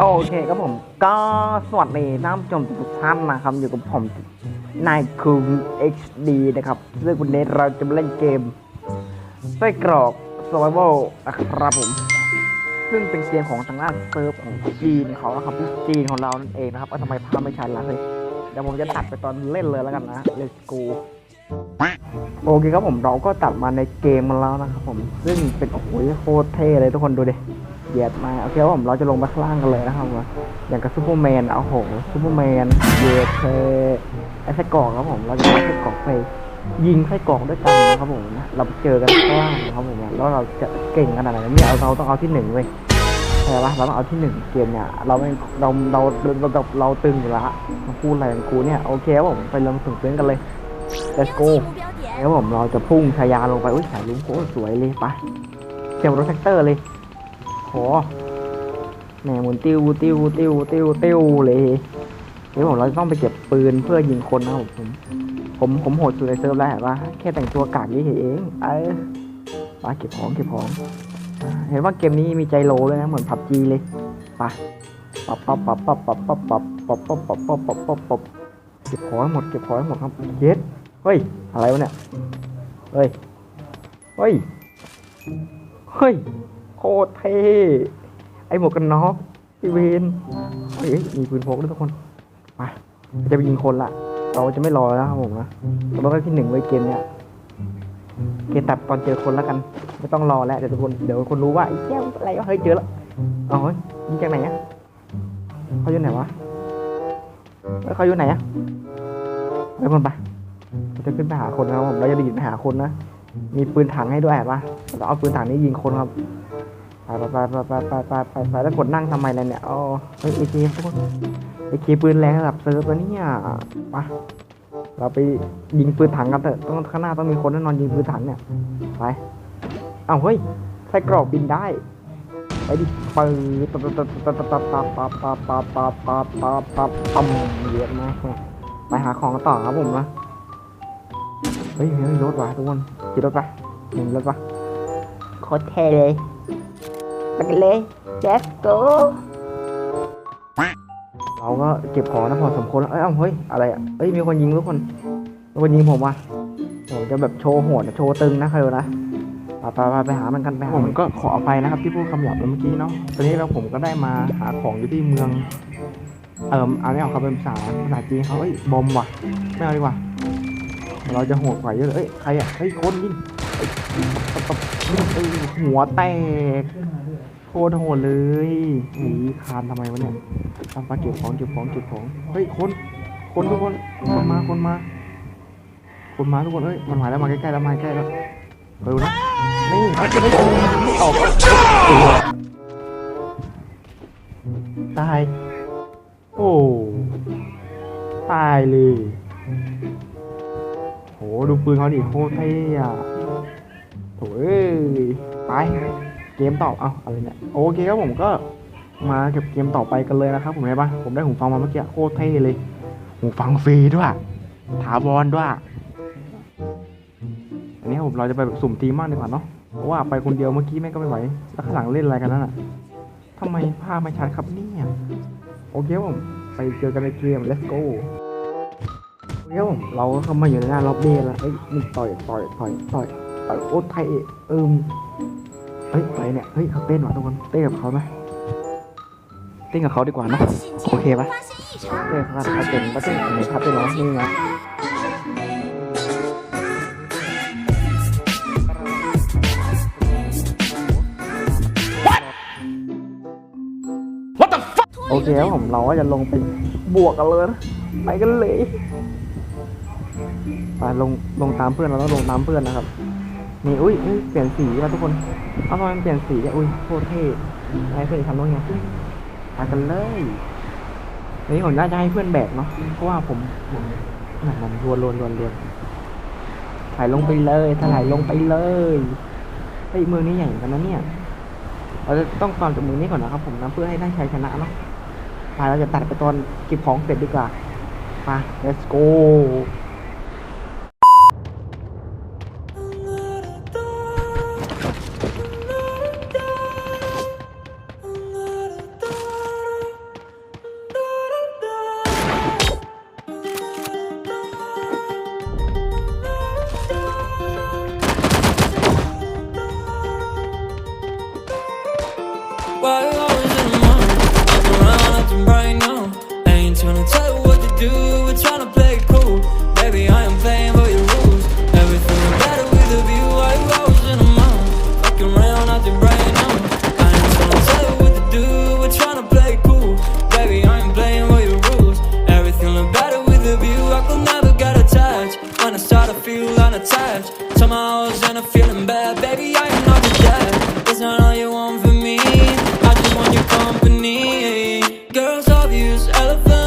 โอเคครับผมก็สวัสดีท่านผู้ชมทุกท่านนะครับอยู่กับผมนายคุง HD นะครับ ซึ่งวันนี้เราจะมาเล่นเกมไส้กรอก Survival นะครับผม ซึ่งเป็นเกมของทางด้านเซิร์ฟของจีนเขานะครับจีนของเรานั่นเองนะครับเอาทำไมภาพไม่ชัดล่ะเฮ้ยเดี๋ยวผมจะตัดไปตอนเล่นเลยแล้วกันนะ Let's go โอเคครับผมเราก็ตัดมาในเกมมาแล้วนะครับผม ซึ่งเป็นโอ้โหโคตรเท่เลยทุกคนดูดิ เหยียดมาโอเคผมเราจะลงไปข้างล่างกันเลยนะครับว่าอย่างกับซูเปอร์แมนเอาโหซูเปอร์แมนเยเทไอ้ไส้กรอกครับผมเราจะเอาไส้กรอกไปยิงไส้กรอกด้วยกันนะครับผมเราเจอกันข้างล่างนะครับผมแล้วเราจะเก่งขนาดไหนเนี่ยเราต้องเอาที่หนึ่งเว้ยใช่ปะเราต้องเอาที่หนึ่งเกมเนี่ยเราไม่เราเราเราเราเราตึงอยู่ล้วมาพูดอะไรของกูเนี่ยโอเคครับผมไปเริ่มถึงเต้นกันเลย let's go แล้วผมเราจะพุ่งทะยาลงไปอุ้ยสายลุงโคตรสวยเลยไปเต็มรถแท็กเตอร์เลย หแหมหมุนติ้วติ้วติ้วติ้วติ้วเลยเดี๋ยวผมเราต้องไปเก็บปืนเพื่อยิงคนนะผมผมผมโหดสุดในเซิร์ฟแล้วเห็นปะแค่แต่งตัวกากนี่เองเออไปเก็บของเก็บของ เห็นว่าเกมนี้มีใจโลเลยนะเหมือนพับจีเลยไปปับปับปับปับปับปับปับปับปับปับปับปับปับปับเก็บของหมดเก็บของหมดครับเย็ดเฮ้ยอะไรวะเนี่ยเฮ้ยเฮ้ยเฮ้ย คตรเท่ไอหมวกกันน็อกพี่เวนเฮ้ยมีปืนพกด้วยทุกคนไปจะไปยิงคนละเราจะไม่รอแล้วครับผมนะเราต้องได้ที่หนึ่งไว้เกมเนี้ยเกมตัดตอนเจอคนแล้วกันไม่ต้องรอแล้วเดี๋ยวทุกคนเดี๋ยวคนรู้ว่าไอ้เจ้าอะไรวะเฮ้ยเจอแล้วเอาเฮ้ยยิงจากไหนอะเขาอยู่ไหนวะเฮ้ยเขาอยู่ไหนอะไปคนไปเราจะขึ้นไปหาคนนะครับผมเราจะดีดไปหาคนนะ มีปืนถังให้ด้วยเห็นปะเราเอาปืนถังนี้ยิงคนครับ ไปไปไปไปไปไปไปไปแล้วกดนั่งทำไมเล่ะเนี่ยอ๋อเฮ้ยเอเคทุกคนเอเคปืนแรงระดับเซิร์ฟแล้วเนี่ยไปเราไปยิงปืนถังกันเถอะต้องข้างหน้าต้องมีคนแน่นอนยิงปืนถังเนี่ย ไป เอ้าเฮ้ยใส่กรอกบินได้ ไปดิปืนปั๊บปั๊บปั๊บปั๊บปั๊บปั๊บปั๊บปั๊บปั๊บปั๊บปั๊บปั๊บเยอะมากไปหาของกันต่อครับผมนะ เฮ้ยมีรถว่ะทุกคนขี่รถปะเห็นรถปะโคตรเท่เลยไปกันเลย let's go เราก็เก็บของนะพอสมควรแล้วเอ้ยเอ้าเฮ้ยอะไรอะเอ้ยมีคนยิงทุกคนมีคนยิงผมว่ะผมจะแบบโชว์โหดโชว์ตึงนะใครรู้นะไปไปไปไปหามันกันไปหาผมก็ขออภัยนะครับที่พูดคำหยาบไปเมื่อกี้เนาะตอนนี้เราผมก็ได้มาหาของอยู่ที่เมือง เอิมเอาไม่เอาครับเป็นภาษาภาษาจีนเขาเอ้ยบอมว่ะไม่เอาดีกว่า เราจะโหดกว่าเยอะเลยเอ้ยใครอะเฮ้ยคนยิงหัวแตกโคตรโหดเลยหนีคานทำไมวะเนี่ยทำปลาเก็บของเก็บของเก็บของเฮ้ยคนคนทุกคนคนมาคนมาคนมาทุกคนเอ้ยมันมาแล้วมาใกล้ๆแล้วมาใกล้แล้วเร็วนะนี่ไม่ออกไม่ออกตายโอ้ตายเลย หดูปืนเขาดิโคตรเท่อะโถเอ้ยไป เกมต่อเอาอะไรเนี่ยโอเคครับผมก็มาเก็บเกมต่อไปกันเลยนะครับผมเห็นปะผมได้หูฟังมาเมื่อกี้โคตรเท่เลยหูฟังฟรีด้วยถาวรด้วยอันนี้ผมเราจะไปแบบสุ่มทีมมากดีกว่าเนาะเพราะว่าไปคนเดียวเมื่อกี้แม่ก็ไม่ไหวแล้วข้างหลังเล่นอะไรกันนั่นอะทำไมภาพไม่ชัดครับเนี่ยโอเคผมไปเจอกันในเกม let's go เดี๋ยเราเข้ามาอยู่ในหน้าล็อบบี้แล้วเอ้ยมันต่อยต่อยต่อยต่อยต่อยโอ้ไทยเอิมเฮ้ยไปเนี่ยเฮ้ยเขาเต้นว่ะทุกคนเต้นกับเขาไหมเต้นกับเขาดีกว่านะโอเคปะเต้นครับเขาเต้นเขเต้นไหนครับเต้นร้องนี่นะโอเคครับผมเราก็จะลงไปบวกกันเลยนะไปกันเลย ไปลงลงตามเพื่อนเราต้องลงตามเพื่อนนะครับนี่อุ้ยเอ้ยเปลี่ยนสีแล้วทุกคนเอาทำไมมันเปลี่ยนสีอะอุ้ยโคตรเท่ให้เพื่อนทำต้องไงไปกันเลยนี่ผมน่าจะให้เพื่อนแบกเนาะเพราะว่าผมนั่นมันรวนรวนรวนรวนถ่ายลงไปเลยถ่ายลงไปเลยเฮ้มือนี้ใหญ่กันนะเนี่ยเราจะต้องตามจากมือนี้ก่อนนะครับ ผมนะเพื่อให้ได้ชัยชนะเนาะไปเราจะตัดไปตอนเก็บของเสร็จดีกว่าไป let's go use elephants.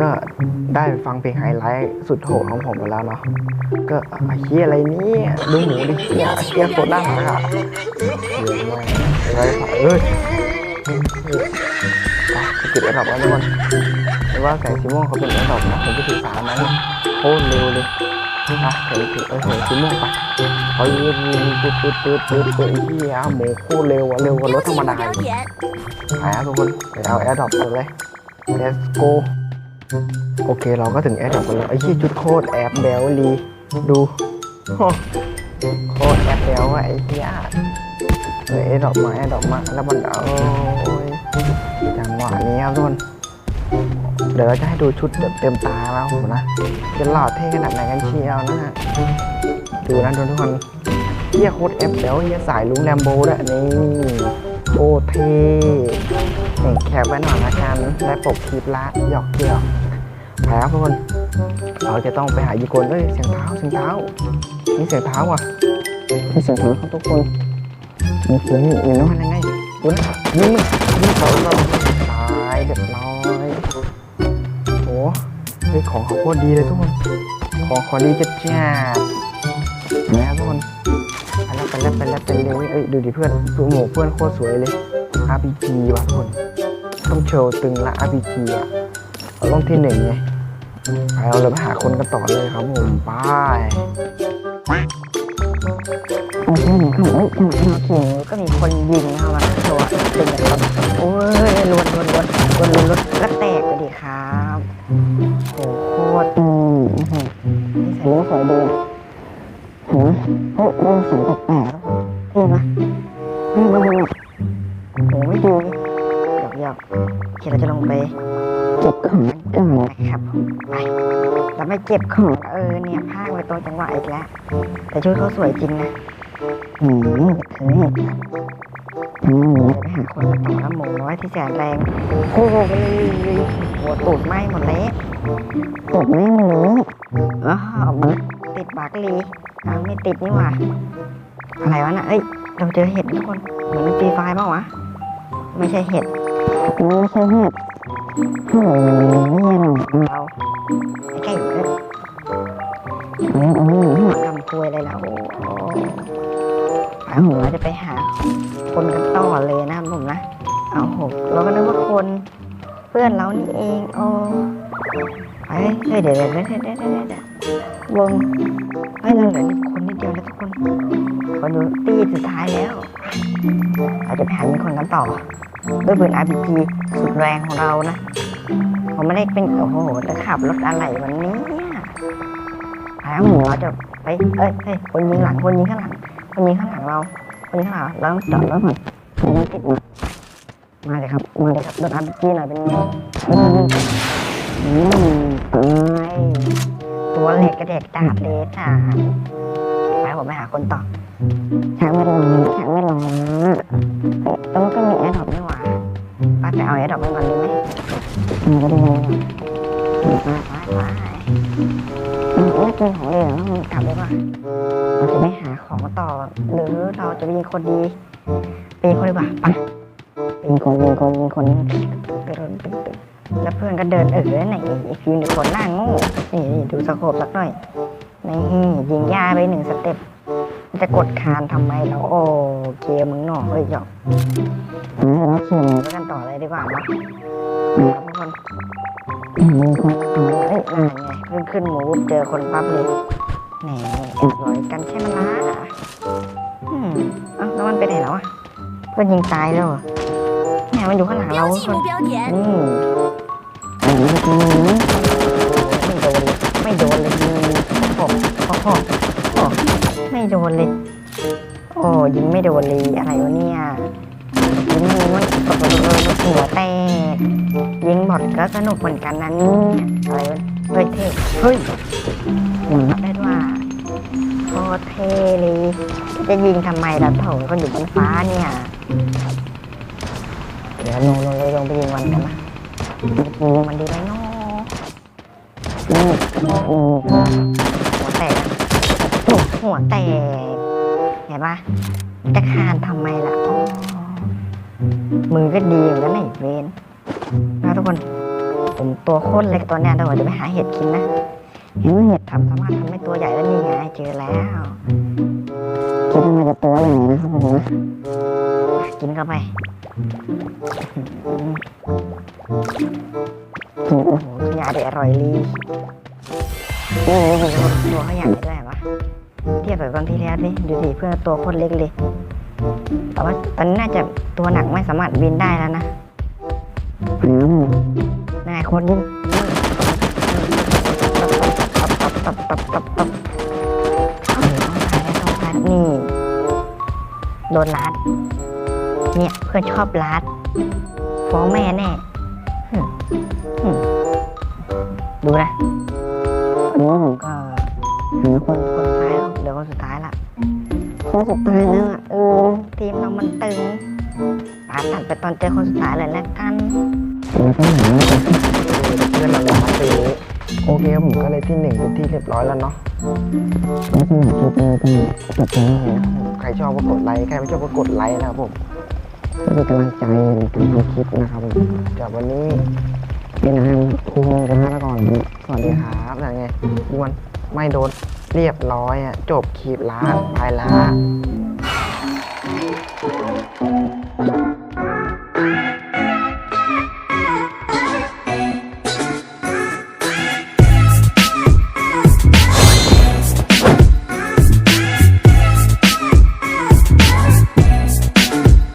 ก็ได้ฟังเพลงไฮไลท์สุดโหดของผมไปแล้วเนาะ ก็เฮียอะไรเนี่ยดูหมูดิเฮียเฮียโคตรน่ารักอะเยอะมากอะไรเอ้ยสกิดอร์ดรอปแล้วทุกคนไม่ว่าแสงสีม่วงเขาเป็นอร์ดรอปนะผมไปถือสามนั้นโคตรเร็วเลยอะเห็นเออเห็นสีม่วงปะเขายืนปืดปืดปืดปืดปืดเฮียหมูโคตรเร็วอะเร็วกว่ารถธรรมดาอีกไปครับทุกคนไปเอาแอร์ดรอปกันเลย let's go โอเคเราก็ถึงแอร์ดรอปกันแล้วไอ้ยี่จุดโคตรแอบแบลลีดูโคตรแอบแบลว่ะไอ้เหี้ยเออแอร์ดอปมาแอร์ดอปมาแล้วมันเอาโอ้ยจังหวะนี้ครับทุกคนเดี๋ยวเราจะให้ดูชุดเต็มตาแล้วนะจะหล่อเท่ขนาดไหนกันเชียวนะฮะดูนะทุกคนเฮียโคตรแอบแบลเฮียสายลุงแลมโบ้ด้วยนี่โอ้เท่ นี่แคปไว้หน่อยละกันได้ปกคลิปละหยอกเกี่ยวไปครับทุกคน เราจะต้องไปหายีโกนเอ้ยเสียงเท้าเสียงเท้ามีเสียงเท้าว่ะมีเสียงเท้าครับทุกคนมีเสียงอยู่น้อยยังไงดูนะยิงมันยิงเขาเราตายเรียบร้อยโอ้เฮ้ยของเขาโคตรดีเลยทุกคน ของขอดีจัดจ้าแล้วทุกคนไปแล้วไปแล้วไปแล้วไปเลยเอ้ยดูดิเพื่อนตัวหมูเพื่อนโคตรสวยเลย RPG ว่ะทุกคน ต้องโชว์ตึงละ RPG อะเราต้องที่หนึ่งไงไปเราเลยไปหาคนกันต่อเลยครับผมไปโอ้โหเอ้ยถึงถึงถึงก็มีคนยิงเข้ามาโชว์ตึงแบบโอ้ยลวนลวนลวนลวนลวนลวนแล้วแตกไปดิครับโอ้โหโคตรอืมนี่ใส่เนื้อสวยดีห็นไหมเฮ้ยเรื่องสีแปลกๆแล้วเท่ไมเฮ้ยมันมันโอ้ไม่ดู หยอกหยอกๆเดี๋ยวเราจะลงไปเก็บของกันนะครับผมไปเราไม่เก็บของเออเนี่ยพลาดไปตรงจังหวะอีกแล้ว แต่ชุดเขาสวยจริงนะอืมถือเหตุครับอืมไปหาคนมาต่อแล้วหมูน้อยที่แสนแรงโอ้โหไปเลยหัวตูดไหม้หมดแล้วตูดไหม้หมดเลยอ๋อมันติดปากลีอ้าวไม่ติดนี่หว่าอะไรวะน่ะเอ้ยเราเจอเห็ดทุกคนเหมือนฟรีไฟล์เปล่าวะ ไม่ใช่เห็ด ไม่ใช่เห็ดโอ้ยเราไอ้ไก่เกิดเอ้ยเอ้ยทำคุยอะไรแล้วโอ้เอาหัวจะไปหาคนกันต่อเลยนะผมนะ เอาหกเราก็นึกว่าคนเพื่อนเรานี่เองโอ้เฮ้ยเฮ้ยเดี๋ยวเดี๋ยวเดี๋ยวเดี๋ยวเดี๋ยวเดี๋ยววงเฮ้ยเราเหลืออีคนนิดเดียวแล้วทุกคนคนดูตีสุดท้ายแล้ว เราจะไปหามีคนกันต่อ ด้วยปืน RPG สุดแรงของเรานะ ผมไม่ได้เป็นโอ้โหจะขับรถอะไรวันนี้แล้วหมูเราจะไปเอ้ยเฮ้ยคนยิงหลังคนยิงข้างหลังคนยิงข้างหลังเราคนยิงข้างหลังเราต้องจอดรถก่อนผมต้องติดมามาเลยครับมาเลยครับรถ RPG หน่อยเป็นไงอืมอืมเอ้ยตัวเล็กกระเด็กดาดเลยจ้า ผมไปหาคนต่อช้างไม่ลงช้างไม่ลงเอ๊ะแล้วมันก็มีแอร์ดรอปนี่หว่าไปไปเอาแอร์ดรอปไปก่อนดีไหมมันก็ดีเลยไปไปไปมันไม่กินของเลยเหรอกลับดีกว่าเราจะไม่หาของต่อ หรือเราจะเป็นคนดีเป็นคนดีกว่าไปเป็นคนเป็นคนเป็นคนเป็นคนเป็นคนแล้วเพื่อนก็เดินเออไหนอีกฟิวหนึ่งคนหน้าโง่นี่นี่ดูสโคปสักหน่อยนี่ยิงยาไปหนึ่งสเต็ป จะกดคานทำไมเราโอเคมึงหน่อเฮ้ยหยอกเราเขียนก็กันต่อเลยดีกว่าเนาะคทุกคนมึงคนทำเอ้ยนั่นไงเพิ่ขึ้นหมูเจอคนปั๊บเลยแหนเอร้อยกันแค่มันละอะอืมแล้วมันไปไหนแล้วอะเพื่อนยิงตายแล้วอะแหนมันอยู่ข้างหลังเราทุกคนอืมไม่โดนเลยไม่โดนเลยมือผมพ่อ ไม่โดนเลย โอ้ยิงไม่โดนเลยอะไรวะเนี่ยยิงมันมันหัวแตกยิงบอดก็สนุกเหมือนกันนะเนี่ยอะไรวะเฮ้ยเท่เฮ้ยหัวได้ด้วยโคตรเท่เลยจะยิงทำไมล่ะโถก็อยู่บนฟ้าเนี่ย เดี๋ยวลงลงเลยลงไปยิงมันกันนะยิงมันดีไหมเนาะนี่โอ้หัวแตกอะ หัวแตก เห็นปะจะคานทำไมล่ะอ๋อมือก็ดีเหมือนกันนะไอ้เวนนะทุกคน ผมตัวโคตรเล็กตัวเนี้ยเดี๋ยวผมจะไปหาเห็ดกินนะเห็นว่าเห็ดทำสามารถทำให้ตัวใหญ่แล้วนี่ไงเจอแล้ว คิดว่ามันจะตัวอย่างไรนะครับผมนะกินเข้าไปโอ้โหขยะเด็ดอร่อยลีนี่นี่ตัวขยะได้ด้วยปะเทียบกับตอนที่แล้วดิดูสิเพื่อนตัวโคตรเล็กเลย แต่ว่าตอนนี้น่าจะตัวหนักไม่สามารถบินได้แล้วนะนายโคตรยิ่งตับตับตับตับตับตับต้องตายแล้วต้องตายนี่โดนลัดเนี่ยเพื่อนชอบลัดฟ้องแม่แน่ดูนะอันนี้ผมก็เหลือคนคนสุดท้ายแล้วเหลือคนสุดท้ายละคนสุดท้ายแล้วอะเออทีมเรามันตึงปาตัดไปตอนเจอคนสุดท้ายเลยแล้วกันแล้วก็เหมือนว่าเพื่อนเราเลยครับปีนี้โอเคครับผมก็เลยที่หนึ่งเป็นที่เรียบร้อยแล้วเนาะแล้วสำหรับคลิปนี้ก็จบแล้วนะใครชอบก็กดไลค์ใครไม่ชอบก็กดไลค์นะครับผมก็เป็นกำลังใจในการทำคลิปนะครับผมจากวันนี้เป็นทางคุมกันมาก่อนสวัสดีครับนั่นไงยิงมันไม่โดน เรียบร้อยอะจบคลิปละไปละ